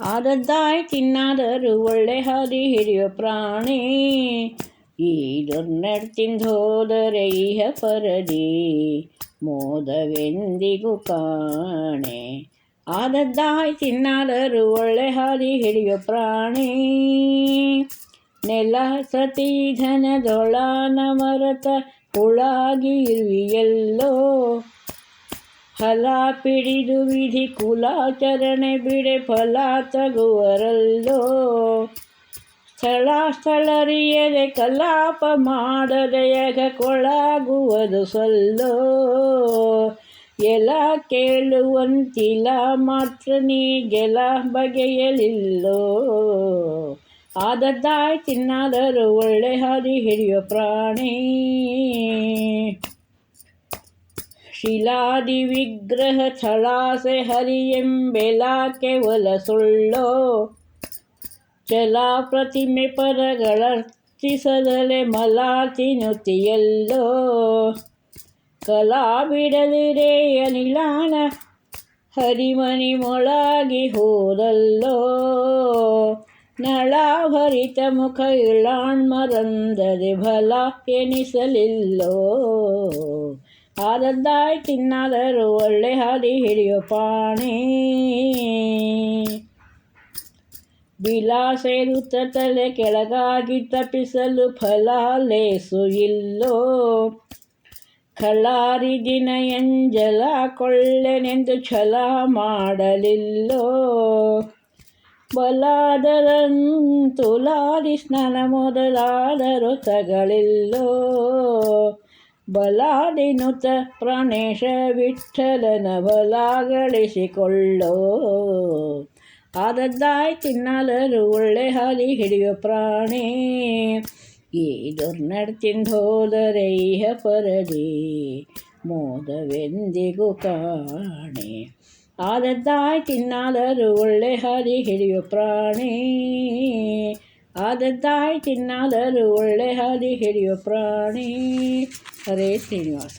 ಆದದ್ದಾಯ್ ತಿನ್ನಾದರು ಒಳ್ಳೆ ಹಾದಿ ಹಿರಿಯ ಪ್ರಾಣಿ. ಈ ದುರ್ನಡ್ತಿಂದೋದರೆ ಇಹ ಪರದಿ. ಮೋದವೆಂದಿಗೂ ಕಾಣೆ. ಆದದ್ದಾಯ್ ತಿನ್ನಾದರು ಒಳ್ಳೆ ಹಾದಿ ಹಿಡಿಯೋ ಪ್ರಾಣಿ. ನೆಲ ಸತಿ ಧನದೊಳನ ಮರತ ಹುಳಾಗಿ ಇರುವಿಯಲ್ಲೋ. ಫಲ ಪಿಡಿದು ವಿಧಿ ಕುಲಾಚರಣೆ ಬಿಡೆ ಫಲ ತಗುವರಲ್ಲೋ. ಸ್ಥಳ ಸ್ಥಳರಿಯದೆ ಕಲಾಪ ಮಾಡದೆಯಗ ಕೊಳಾಗುವುದು ಸಲ್ಲೋ. ಎಲ ಕೇಳುವಂತಿಲ್ಲ ಮಾತ್ರ ನೀ ಗೆಲ ಬಗೆಯಲಿಲ್ಲೋ. ಆದದ್ದಾಯ್ ತಿನ್ನಾದರೂ ಒಳ್ಳೆ ಹಾದಿ ಹಿಡಿಯೋ ಪ್ರಾಣಿ. ಶಿಲಾದಿ ವಿಗ್ರಹ ಛಳಾಸೆ ಹರಿಯೆಂಬೆಲ ಕೇವಲ ಸುಳ್ಳೋ? ಚಲ ಪ್ರತಿಮೆ ಪರಗಳರ್ಚಿಸದಲೆ ಮಲ ತಿನ್ನುತಿಯಲ್ಲೋ ಕಲಾ ಬಿಡದಿರೆ ಅನಿಲಾನ ಹರಿಮಣಿ ಮೊಳಾಗಿ ಹೋದಲ್ಲೋ? ನಳಾಭರಿತ ಮುಖ ಇಳಾಣ್ಮರಂದರೆ ಬಲ ಎನಿಸಲಿಲ್ಲೋ? ಆದದ್ದಾಯ್ ತಿನ್ನಾದರೂ ಒಳ್ಳೆ ಹಾದಿ ಹಿಡಿಯೋ ಪಾಣಿ. ಬಿಲಾಸೆರುತ್ತ ತಲೆ ಕೆಳಗಾಗಿ ತಪ್ಪಿಸಲು ಫಲ ಲೇಸು ಇಲ್ಲೋ. ಕಳಾರಿ ದಿನ ಎಂಜಲ ಕೊಳ್ಳೆನೆಂದು ಛಲ ಮಾಡಲಿಲ್ಲೋ. ಬಲಾದರಂತುಲಾದಿ ಸ್ನಾನ ಮೊದಲಾದ ರೊಸಗಳಿಲ್ಲೋ ಬಲಾದಿನುತ ಪ್ರಾಣೇಶ ವಿಠಲನ ಬಲಾಗಳಿಸಿಕೊಳ್ಳೋ ಆದದ್ದಾಯ್ ತಿನ್ನಲರು ಒಳ್ಳೆ ಹಾಲಿ ಹಿಡಿಯೋ ಪ್ರಾಣಿ. ಈ ದುರ್ನಡ್ತಿಂದೋದರೆ ಇಹ ಪರದಿ. ಮೋದವೆಂದಿಗೂ ಕಾಣೆ. ಆದದ್ದಾಯ್ ತಿನ್ನಾದರೂ ಒಳ್ಳೆ ಹಾಲಿ ಹಿಡಿಯೋ ಪ್ರಾಣಿ. ಆದದ್ದಾಯ್ ತಿನ್ನಾದರೂ ಒಳ್ಳೆ ಹಾಲಿ ಹಿಡಿಯೋ ಪ್ರಾಣಿ. ಹರೇ ಶ್ರೀನಿವಾಸ